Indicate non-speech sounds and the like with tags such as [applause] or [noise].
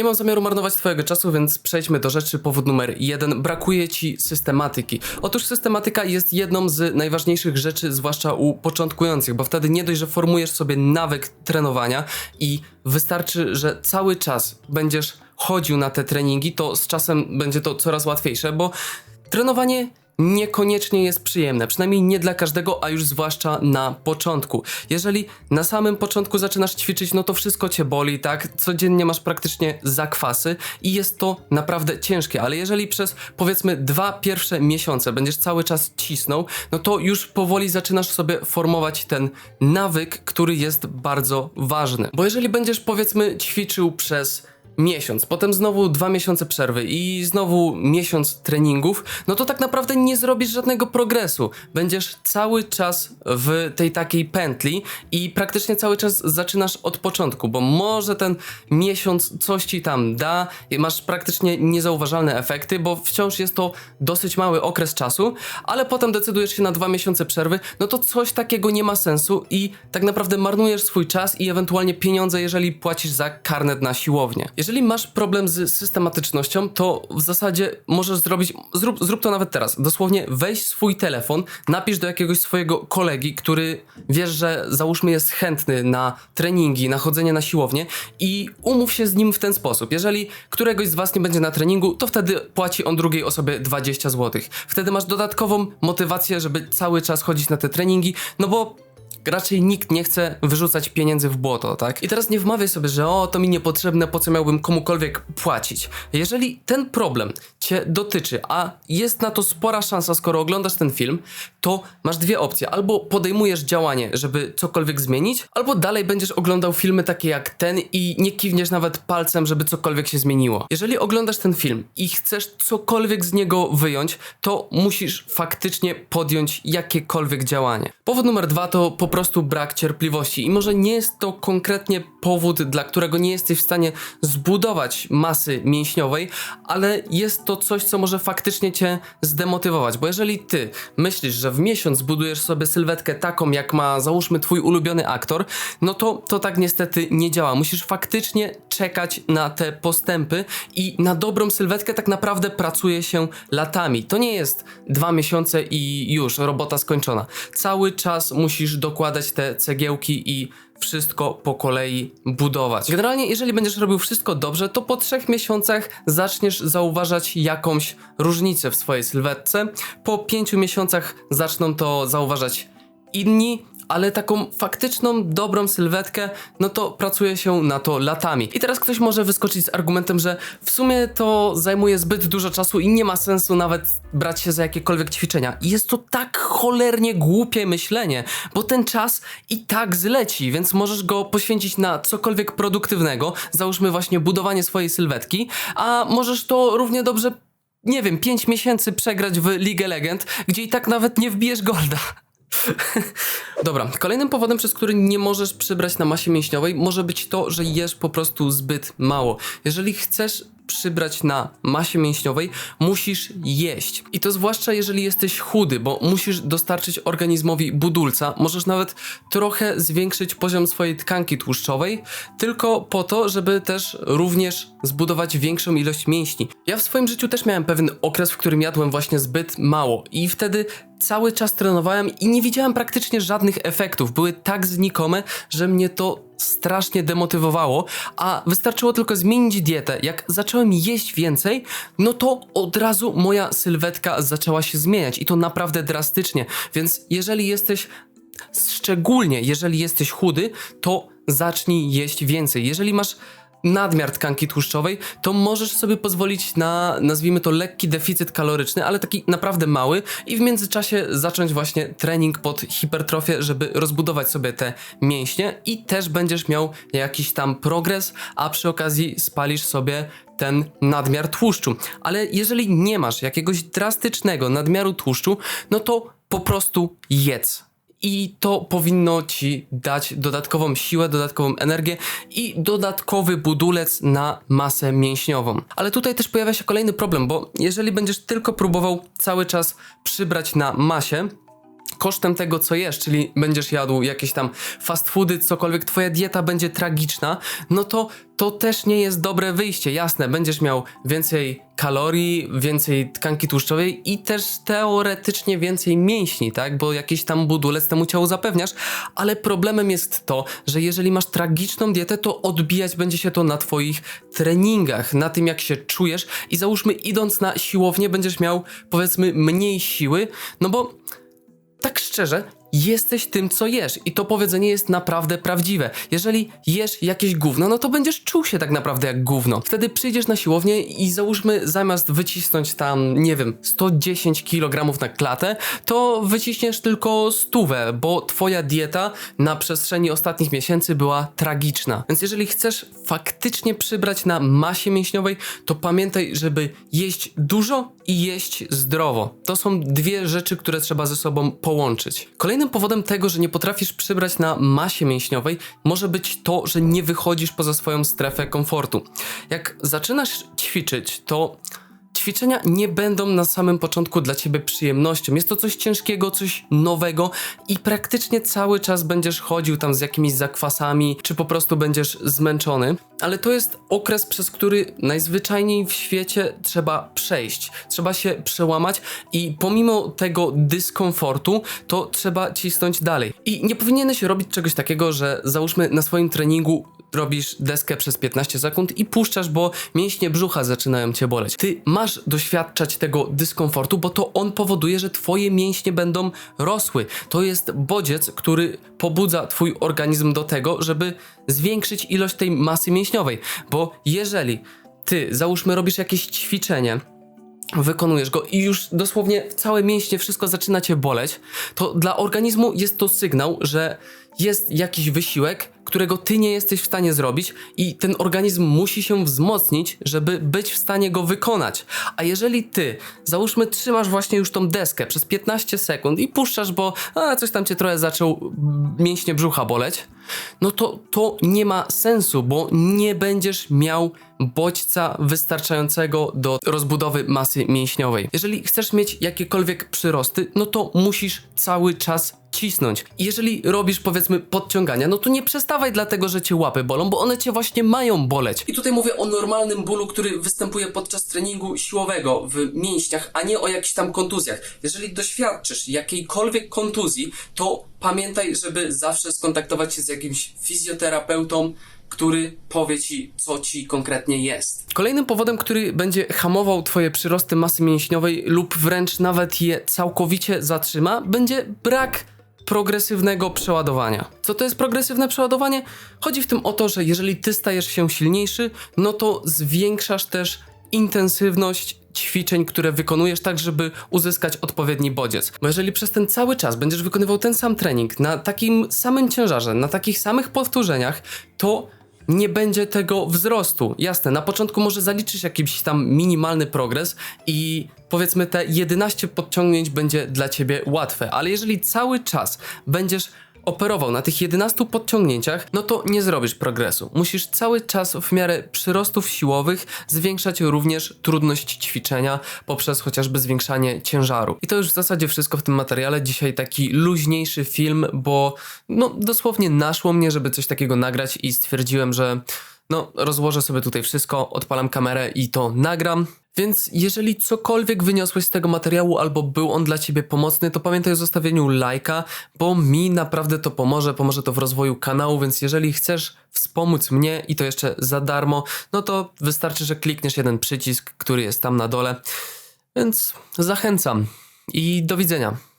Nie mam zamiaru marnować twojego czasu, więc przejdźmy do rzeczy. Powód numer jeden. Brakuje ci systematyki. Otóż systematyka jest jedną z najważniejszych rzeczy, zwłaszcza u początkujących, bo wtedy nie dość, że formujesz sobie nawyk trenowania i wystarczy, że cały czas będziesz chodził na te treningi, to z czasem będzie to coraz łatwiejsze, bo trenowanie niekoniecznie jest przyjemne, przynajmniej nie dla każdego, a już zwłaszcza na początku. Jeżeli na samym początku zaczynasz ćwiczyć, no to wszystko cię boli, tak? Codziennie masz praktycznie zakwasy i jest to naprawdę ciężkie, ale jeżeli przez powiedzmy dwa pierwsze miesiące będziesz cały czas cisnął, no to już powoli zaczynasz sobie formować ten nawyk, który jest bardzo ważny. Bo jeżeli będziesz powiedzmy ćwiczył przez miesiąc, potem znowu dwa miesiące przerwy i znowu miesiąc treningów, no to tak naprawdę nie zrobisz żadnego progresu. Będziesz cały czas w tej takiej pętli i praktycznie cały czas zaczynasz od początku, bo może ten miesiąc coś ci tam da, masz praktycznie niezauważalne efekty, bo wciąż jest to dosyć mały okres czasu, ale potem decydujesz się na dwa miesiące przerwy, no to coś takiego nie ma sensu i tak naprawdę marnujesz swój czas i ewentualnie pieniądze, jeżeli płacisz za karnet na siłownię. Jeżeli masz problem z systematycznością, to w zasadzie możesz zrobić, zrób, zrób to nawet teraz, dosłownie weź swój telefon, napisz do jakiegoś swojego kolegi, który wiesz, że załóżmy jest chętny na treningi, na chodzenie na siłownię i umów się z nim w ten sposób. Jeżeli któregoś z was nie będzie na treningu, to wtedy płaci on drugiej osobie 20 zł. Wtedy masz dodatkową motywację, żeby cały czas chodzić na te treningi, no bo raczej nikt nie chce wyrzucać pieniędzy w błoto, tak? I teraz nie wmawiaj sobie, że o, to mi niepotrzebne, po co miałbym komukolwiek płacić. Jeżeli ten problem cię dotyczy, a jest na to spora szansa, skoro oglądasz ten film, to masz dwie opcje. Albo podejmujesz działanie, żeby cokolwiek zmienić, albo dalej będziesz oglądał filmy takie jak ten i nie kiwniesz nawet palcem, żeby cokolwiek się zmieniło. Jeżeli oglądasz ten film i chcesz cokolwiek z niego wyjąć, to musisz faktycznie podjąć jakiekolwiek działanie. Powód numer dwa to po prostu brak cierpliwości i może nie jest to konkretnie powód, dla którego nie jesteś w stanie zbudować masy mięśniowej, ale jest to coś, co może faktycznie cię zdemotywować, bo jeżeli ty myślisz, że w miesiąc zbudujesz sobie sylwetkę taką, jak ma załóżmy twój ulubiony aktor, no to to tak niestety nie działa. Musisz faktycznie czekać na te postępy i na dobrą sylwetkę tak naprawdę pracuje się latami. To nie jest dwa miesiące i już robota skończona. Cały czas musisz dokładać te cegiełki i wszystko po kolei budować. Generalnie, jeżeli będziesz robił wszystko dobrze, to po trzech miesiącach zaczniesz zauważać jakąś różnicę w swojej sylwetce. Po pięciu miesiącach zaczną to zauważać inni, ale taką faktyczną, dobrą sylwetkę, no to pracuje się na to latami. I teraz ktoś może wyskoczyć z argumentem, że w sumie to zajmuje zbyt dużo czasu i nie ma sensu nawet brać się za jakiekolwiek ćwiczenia. I jest to tak cholernie głupie myślenie, bo ten czas i tak zleci, więc możesz go poświęcić na cokolwiek produktywnego, załóżmy właśnie budowanie swojej sylwetki, a możesz to równie dobrze nie wiem, 5 miesięcy przegrać w League Legend, gdzie i tak nawet nie wbijesz golda. [laughs] Dobra, kolejnym powodem, przez który nie możesz przybrać na masie mięśniowej, może być to, że jesz po prostu zbyt mało. Jeżeli chcesz przybrać na masie mięśniowej, musisz jeść. I to zwłaszcza jeżeli jesteś chudy, bo musisz dostarczyć organizmowi budulca. Możesz nawet trochę zwiększyć poziom swojej tkanki tłuszczowej, tylko po to, żeby też również zbudować większą ilość mięśni. Ja w swoim życiu też miałem pewien okres, w którym jadłem właśnie zbyt mało i wtedy cały czas trenowałem i nie widziałem praktycznie żadnych efektów. Były tak znikome, że mnie to strasznie demotywowało, a wystarczyło tylko zmienić dietę. Jak zacząłem jeść więcej, no to od razu moja sylwetka zaczęła się zmieniać i to naprawdę drastycznie. Więc jeżeli jesteś szczególnie jeżeli jesteś chudy, to zacznij jeść więcej. Jeżeli masz nadmiar tkanki tłuszczowej, to możesz sobie pozwolić na, nazwijmy to, lekki deficyt kaloryczny, ale taki naprawdę mały i w międzyczasie zacząć właśnie trening pod hipertrofię, żeby rozbudować sobie te mięśnie i też będziesz miał jakiś tam progres, a przy okazji spalisz sobie ten nadmiar tłuszczu. Ale jeżeli nie masz jakiegoś drastycznego nadmiaru tłuszczu, no to po prostu jedz i to powinno ci dać dodatkową siłę, dodatkową energię i dodatkowy budulec na masę mięśniową. Ale tutaj też pojawia się kolejny problem, bo jeżeli będziesz tylko próbował cały czas przybrać na masie, kosztem tego, co jesz, czyli będziesz jadł jakieś tam fast foody, cokolwiek, twoja dieta będzie tragiczna, no to to też nie jest dobre wyjście. Jasne, będziesz miał więcej kalorii, więcej tkanki tłuszczowej i też teoretycznie więcej mięśni, tak? Bo jakiś tam budulec temu ciału zapewniasz, ale problemem jest to, że jeżeli masz tragiczną dietę, to odbijać będzie się to na twoich treningach, na tym jak się czujesz i załóżmy idąc na siłownię będziesz miał powiedzmy mniej siły, no bo tak szczerze, jesteś tym, co jesz. I to powiedzenie jest naprawdę prawdziwe. Jeżeli jesz jakieś gówno, no to będziesz czuł się tak naprawdę jak gówno. Wtedy przyjdziesz na siłownię i załóżmy, zamiast wycisnąć tam, nie wiem, 110 kg na klatę, to wyciśniesz tylko stówę, bo twoja dieta na przestrzeni ostatnich miesięcy była tragiczna. Więc jeżeli chcesz faktycznie przybrać na masie mięśniowej, to pamiętaj, żeby jeść dużo i jeść zdrowo. To są dwie rzeczy, które trzeba ze sobą połączyć. Kolejnym powodem tego, że nie potrafisz przybrać na masie mięśniowej, może być to, że nie wychodzisz poza swoją strefę komfortu. Jak zaczynasz ćwiczyć, to ćwiczenia nie będą na samym początku dla ciebie przyjemnością. Jest to coś ciężkiego, coś nowego i praktycznie cały czas będziesz chodził tam z jakimiś zakwasami, czy po prostu będziesz zmęczony. Ale to jest okres, przez który najzwyczajniej w świecie trzeba przejść. Trzeba się przełamać i pomimo tego dyskomfortu, to trzeba cisnąć dalej. I nie powinieneś robić czegoś takiego, że załóżmy na swoim treningu robisz deskę przez 15 sekund i puszczasz, bo mięśnie brzucha zaczynają cię boleć. Ty masz doświadczać tego dyskomfortu, bo to on powoduje, że twoje mięśnie będą rosły. To jest bodziec, który pobudza twój organizm do tego, żeby zwiększyć ilość tej masy mięśniowej. Bo jeżeli ty, załóżmy, robisz jakieś ćwiczenie, wykonujesz go i już dosłownie całe mięśnie, wszystko zaczyna cię boleć, to dla organizmu jest to sygnał, że jest jakiś wysiłek, którego ty nie jesteś w stanie zrobić i ten organizm musi się wzmocnić, żeby być w stanie go wykonać. A jeżeli ty, załóżmy, trzymasz właśnie już tą deskę przez 15 sekund i puszczasz, bo a, coś tam cię trochę zaczął mięśnie brzucha boleć, no to to nie ma sensu, bo nie będziesz miał bodźca wystarczającego do rozbudowy masy mięśniowej. Jeżeli chcesz mieć jakiekolwiek przyrosty, no to musisz cały czas cisnąć. Jeżeli robisz powiedzmy podciągania, no to nie przestawaj dlatego, że cię łapy bolą, bo one cię właśnie mają boleć. I tutaj mówię o normalnym bólu, który występuje podczas treningu siłowego w mięśniach, a nie o jakichś tam kontuzjach. Jeżeli doświadczysz jakiejkolwiek kontuzji, to pamiętaj, żeby zawsze skontaktować się z jakimś fizjoterapeutą, który powie ci, co ci konkretnie jest. Kolejnym powodem, który będzie hamował twoje przyrosty masy mięśniowej lub wręcz nawet je całkowicie zatrzyma, będzie brak progresywnego przeładowania. Co to jest progresywne przeładowanie? Chodzi w tym o to, że jeżeli ty stajesz się silniejszy, no to zwiększasz też intensywność ćwiczeń, które wykonujesz tak, żeby uzyskać odpowiedni bodziec. Bo jeżeli przez ten cały czas będziesz wykonywał ten sam trening na takim samym ciężarze, na takich samych powtórzeniach, to nie będzie tego wzrostu. Jasne, na początku może zaliczysz jakiś tam minimalny progres i powiedzmy te 11 podciągnięć będzie dla ciebie łatwe, ale jeżeli cały czas będziesz operował na tych 11 podciągnięciach, no to nie zrobisz progresu. Musisz cały czas w miarę przyrostów siłowych zwiększać również trudność ćwiczenia poprzez chociażby zwiększanie ciężaru. I to już w zasadzie wszystko w tym materiale. Dzisiaj taki luźniejszy film, bo no dosłownie naszło mnie, żeby coś takiego nagrać i stwierdziłem, że no, rozłożę sobie tutaj wszystko, odpalam kamerę i to nagram. Więc jeżeli cokolwiek wyniosłeś z tego materiału albo był on dla ciebie pomocny, to pamiętaj o zostawieniu lajka, bo mi naprawdę to pomoże, pomoże to w rozwoju kanału, więc jeżeli chcesz wspomóc mnie i to jeszcze za darmo, no to wystarczy, że klikniesz jeden przycisk, który jest tam na dole. Więc zachęcam i do widzenia.